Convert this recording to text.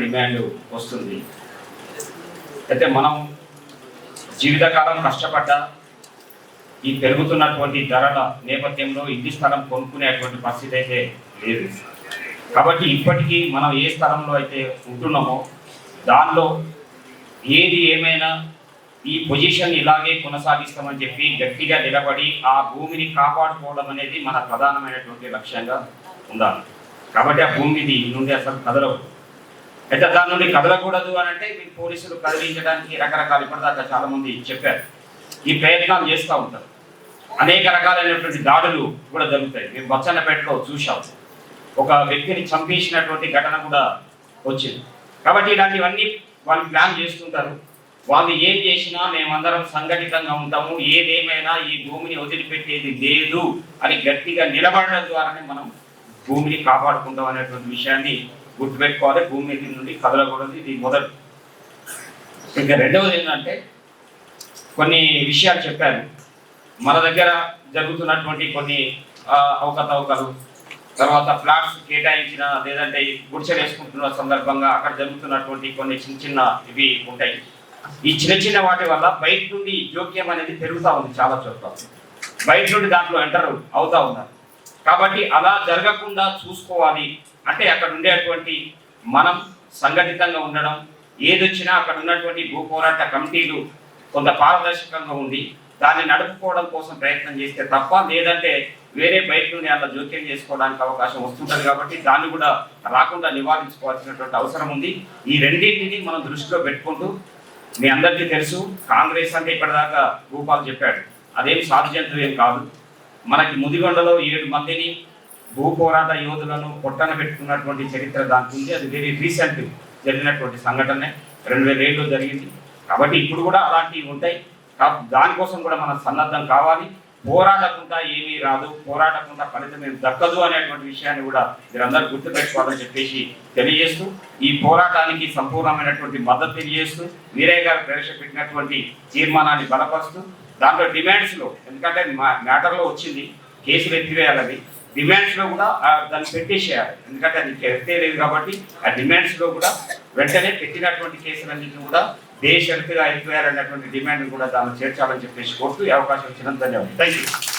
Demand వస్తుంది. అయితే మనం జీవితకాలం కష్టపడ్డ ఈ పెరుగుతున్నటువంటి ధరల నేపథ్యంలో ఇంటి స్థలం కొనుక్కునేటువంటి పరిస్థితి అయితే లేదు. కాబట్టి ఇప్పటికీ మనం ఏ స్థలంలో అయితే ఉంటున్నామో దానిలో ఏది ఏమైనా ఈ పొజిషన్ ఇలాగే కొనసాగిస్తామని చెప్పి గట్టిగా నిలబడి ఆ భూమిని కాపాడుకోవడం అనేది మన ప్రధానమైనటువంటి లక్ష్యంగా ఉండాలి. కాబట్టి ఆ భూమిది నుండి అసలు కదలవు. అయితే దాని నుండి కదలకూడదు అని అంటే మీరు పోలీసులు కదిలించడానికి రకరకాల ఇప్పటిదాకా చాలా మంది చెప్పారు. ఈ ప్రయత్నాలు చేస్తూ ఉంటారు. అనేక రకాలైనటువంటి దాడులు కూడా జరుగుతాయి. మేము బచ్చన్నపేటలో చూసాం ఒక వ్యక్తిని చంపేసినటువంటి ఘటన కూడా వచ్చింది. కాబట్టి ఇలాంటివన్నీ వాళ్ళు ప్లాన్ చేస్తుంటారు. వాళ్ళు ఏం చేసినా మేమందరం సంఘటితంగా ఉంటాము. ఏదేమైనా ఈ భూమిని వదిలిపెట్టేది లేదు అని గట్టిగా నిలబడడం ద్వారానే మనం భూమిని కాపాడుకుంటాం అనేటువంటి విషయాన్ని గుర్తుపెట్టుకోవాలి. భూమి మీద నుండి కదలకూడదు ఇది మొదటి. ఇంకా రెండవది ఏంటంటే కొన్ని విషయాలు చెప్పారు. మన దగ్గర జరుగుతున్నటువంటి కొన్ని అవకతవకలు తర్వాత ఫ్లాట్స్ కేటాయించిన లేదంటే ఈ గుడిసెలు వేసుకుంటున్న సందర్భంగా అక్కడ జరుగుతున్నటువంటి కొన్ని చిన్న చిన్న ఇవి ఉంటాయి. ఈ చిన్న చిన్న వాటి వల్ల బయట నుండి జోక్యం అనేది పెరుగుతూ ఉంది చాలా చోట్ల. బయట నుండి దాంట్లో ఎంటర్ అవుతా ఉన్నారు. కాబట్టి అలా జరగకుండా చూసుకోవాలి. అంటే అక్కడ ఉండేటువంటి మనం సంఘటితంగా ఉండడం ఏదొచ్చినా అక్కడ ఉన్నటువంటి భూ పోరాట కమిటీలు కొంత పారదర్శకంగా ఉండి దాన్ని నడుపుకోవడం కోసం ప్రయత్నం చేస్తే తప్ప లేదంటే వేరే బయట నుండి అలా జోక్యం చేసుకోవడానికి అవకాశం వస్తుంటుంది కాబట్టి దాన్ని కూడా రాకుండా నివారించుకోవాల్సినటువంటి అవసరం ఉంది. ఈ రెండింటిని మనం దృష్టిలో పెట్టుకుంటూ మీ అందరికీ తెలుసు కాంగ్రెస్ అంటే ఇప్పటిదాకా భూపాల్ చెప్పాడు అదేం సాధ్యంతో ఏం కాదు. మనకి ముదిగొండలో ఏడు మందిని భూ పోరాట యోధులను పొట్టన పెట్టుకున్నటువంటి చరిత్ర దానికి ఉంది. అది వెరీ రీసెంట్ జరిగినటువంటి సంఘటనే. రెండు వేల ఏడులో జరిగింది. కాబట్టి ఇప్పుడు కూడా అలాంటివి ఉంటాయి. దానికోసం కూడా మనం సన్నద్ధం కావాలి. పోరాడకుండా ఏమీ రాదు. పోరాడకుండా ఫలితం ఏమి దక్కదు అనేటువంటి విషయాన్ని కూడా మీరందరూ గుర్తుపెట్టుకోవాలని చెప్పేసి తెలియజేస్తూ ఈ పోరాటానికి సంపూర్ణమైనటువంటి మద్దతు తెలియజేస్తూ వీరయ్య గారు ప్రవేశపెట్టినటువంటి తీర్మానాన్ని బలపరుస్తూ దాంట్లో డిమాండ్స్లో ఎందుకంటే మా మ్యాటర్లో వచ్చింది కేసులు ఎత్తివేయాలని. డిమాండ్స్లో కూడా దాన్ని పెట్టేసేయాలి ఎందుకంటే అది ఎత్తేయలేదు కాబట్టి ఆ డిమాండ్స్లో కూడా వెంటనే పెట్టినటువంటి కేసులన్నింటినీ కూడా దేశ ఎత్తివేయాలనేటువంటి డిమాండ్ కూడా దాన్ని చేర్చాలని చెప్పేసి కోరుతూ అవకాశం ఇచ్చినందుకు ధన్యవాదాలు. Thank you